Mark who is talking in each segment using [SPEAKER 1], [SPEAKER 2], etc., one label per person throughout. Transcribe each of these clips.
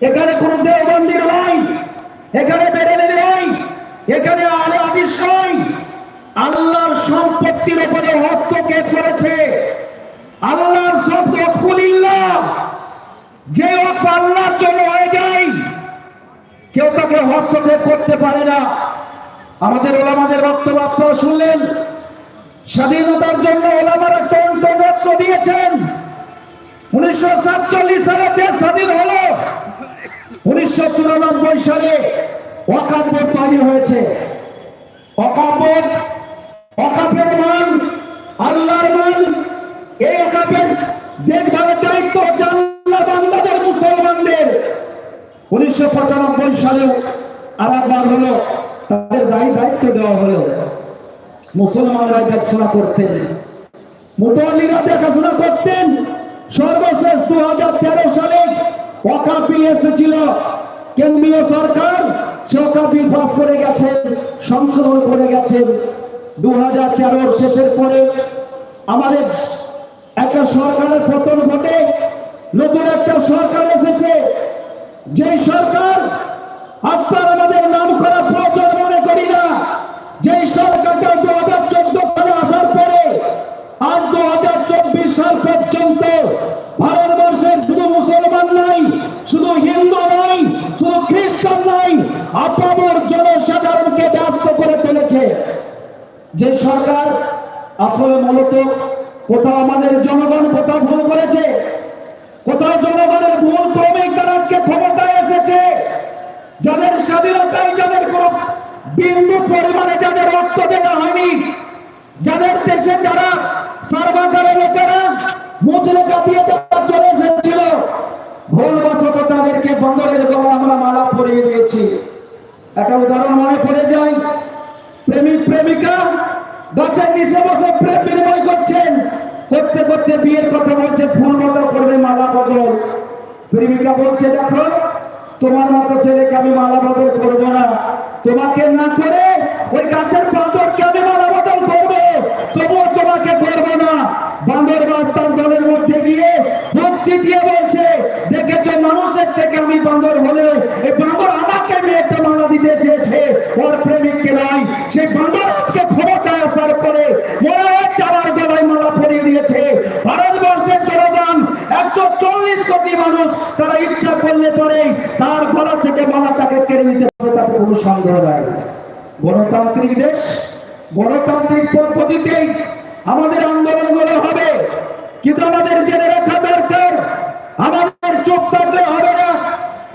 [SPEAKER 1] এখানে কোন দেওবন্দির নয় এখানে বেরেলের নয় এখানে আলে আদিস নয় আল্লাহর সম্পত্তির উপরে হস্তক্ষেপ করেছে? আল্লাহর সফলিল্লাহ যে অপ আল্লাহর জন্য হয়ে যায়। কেউ তাকে হস্তক্ষেপ করতে পারে না। আমাদের ওলামাদের বক্তব্য শুনলেন। স্বাধীনতার জন্য ওলামারা টন্ট রক্ত দিয়েছেন। উনিশশো সাতচল্লিশ সালে দেশ স্বাধীন হলো। উনিশশো চুরানব্বই সালে ওয়াকাপ বোর্ড তৈরি হয়েছে। বোর্ড ওয়াকাপের মান, আল্লাহর মান, এই ওয়াকাপের দেখভালের দায়িত্ব হচ্ছে আল্লাহ মুসলমানদের। উনিশশো পঁচানব্বই সালেও আর হলো, তাদের দায়ী দায়িত্ব দেওয়া হলো। মুসলমানরা দেখাশোনা করতেন। মুতাল্লিরা দেখাশোনা করতেন। সর্বশেষ দু হাজার তেরো সালে বিল এসেছিল। কেন্দ্রীয় সরকার সে অকাপি পাস করে গেছে, সংশোধন করে গেছে। দু হাজার শেষের পরে আমাদের একটা সরকারের পতন ঘটে, নতুন একটা সরকার এসেছে। যে সরকার আপনার আমাদের নাম করা প্রয়োজন মনে করি না যেই সরকারটা দু হাজার চোদ্দ সালে আসার পরে আজ দু হাজার চব্বিশ সাল পর্যন্ত ভারতবর্ষের শুধু মুসলমান নাই শুধু হিন্দু নাই শুধু খ্রিস্টান নাই আপামর জনসাধারণকে ব্যস্ত করে তুলেছে যে সরকার আসলে মূলত কোথাও আমাদের জনগণ কোথাও ভুল করেছে, কোথাও জনগণের ভুল ক্রমিক তারা আজকে ক্ষমতায় এসেছে, যাদের স্বাধীনতায় যাদের কোন বিন্দু পরিমাণে যাদের রক্ত দেওয়া হয়নি, যাদের দেশে যারা সার্বাকারের লোকেরা মুচলেখা দিয়ে যারা চলে এসেছিল, ভুলবশত তাদেরকে বন্দরের গলা আমরা মালা পরিয়ে দিয়েছি। একটা উদাহরণ মনে পড়ে যায় বসে প্রেম বিনিময় করছেন, করতে করতে বিয়ের কথা বলছে ফুল বদল করবে মালা বদল। প্রেমিকা বলছে, দেখো, তোমার মতো ছেলেকে আমি মালা বদল করব না। তোমাকে না করে ওই গাছের আমি মালা বদল করব। তবুও তোমাকে না। বাঁদর দলের মধ্যে গিয়ে ভক্তি দিয়ে বলছে, দেখেছ, মানুষের থেকে আমি বাঁদর হলে কেড়ে নিতে পারে তাতে কোনো সন্দেহ নাই। গণতান্ত্রিক দেশ, গণতান্ত্রিক পদ্ধতিতেই আমাদের আন্দোলনগুলো হবে। কিন্তু আমাদের জেনে রাখা দরকার, আমাদের চোখ থাকলে হবে না,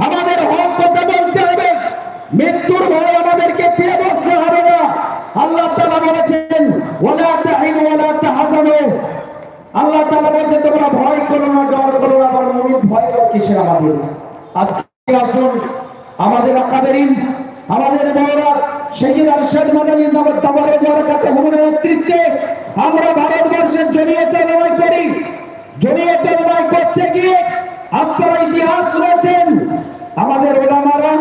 [SPEAKER 1] আমাদের হক কথা বলতে হবে। মৃত্যুর ভয় আমাদেরকে ফিরে বসতে হবে না। আল্লাহ তাআলা বলেছেন, ওয়ালা তাহিনু ওয়ালা তাহজানু। আল্লাহ তাআলা বলছে, তোমরা ভয় করো না, ডর করো না আবার মনে ভয় কিসের আমাদের? আজকে আসুন আমাদের আকাবেরিন আমাদের বড়রা শহীদ আরশাদ মাদানী নগর তাবারে দ্বারা হুমের নেতৃত্বে আমরা ভারতবর্ষের জড়িয়েতে লড়াই করি, জড়িয়েতে লড়াই করতে গিয়ে আপনারা ইতিহাস রয়েছেন আমাদের ওলামারা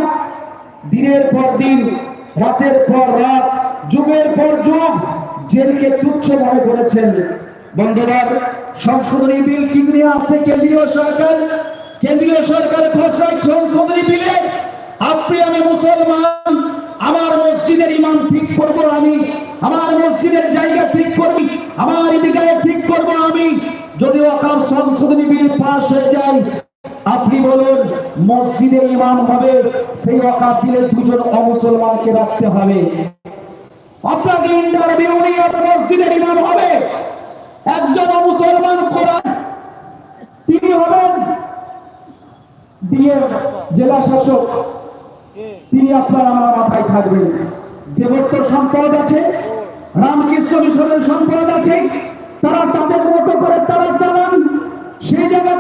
[SPEAKER 1] দিনের পর দিন, রাতের পর রাত, যুগের পর যুগ জেলকে তুচ্ছ মনে করেছেন। বন্ধুবার সংশোধনী বিল কি নিয়ে আসছে কেন্দ্রীয় সরকার কেন্দ্রীয় সরকার ঘোষণায় সংশোধনী বিলে মুসলমান, আমার মসজিদের ইমাম ঠিক করব আমি, আমার মসজিদের জায়গা ঠিক করবি, আমার ঈদগাহে ঠিক করব আমি। যদি অকাল সংশোধনী বিল পাশ হয়ে যায়, আপনি বলুন, মসজিদের ইমাম হবে, সেই অকাপ বিলের দুজন অমুসলমানকে রাখতে হবে। আপনাকে ইন্টারভিউ নিয়ে মসজিদের ইমাম হবে। একজন মুসলমান কোরআন, তিনি হবেন, দিয়ে জেলা শাসক। তিনি আপনার আমার মাথায় থাকবেন। দেবত্ব সম্পদ আছে, রামকৃষ্ণ মিশনের সম্পদ আছে, তারা তাদের মতো করে তারা চালান। সেই জায়গাতে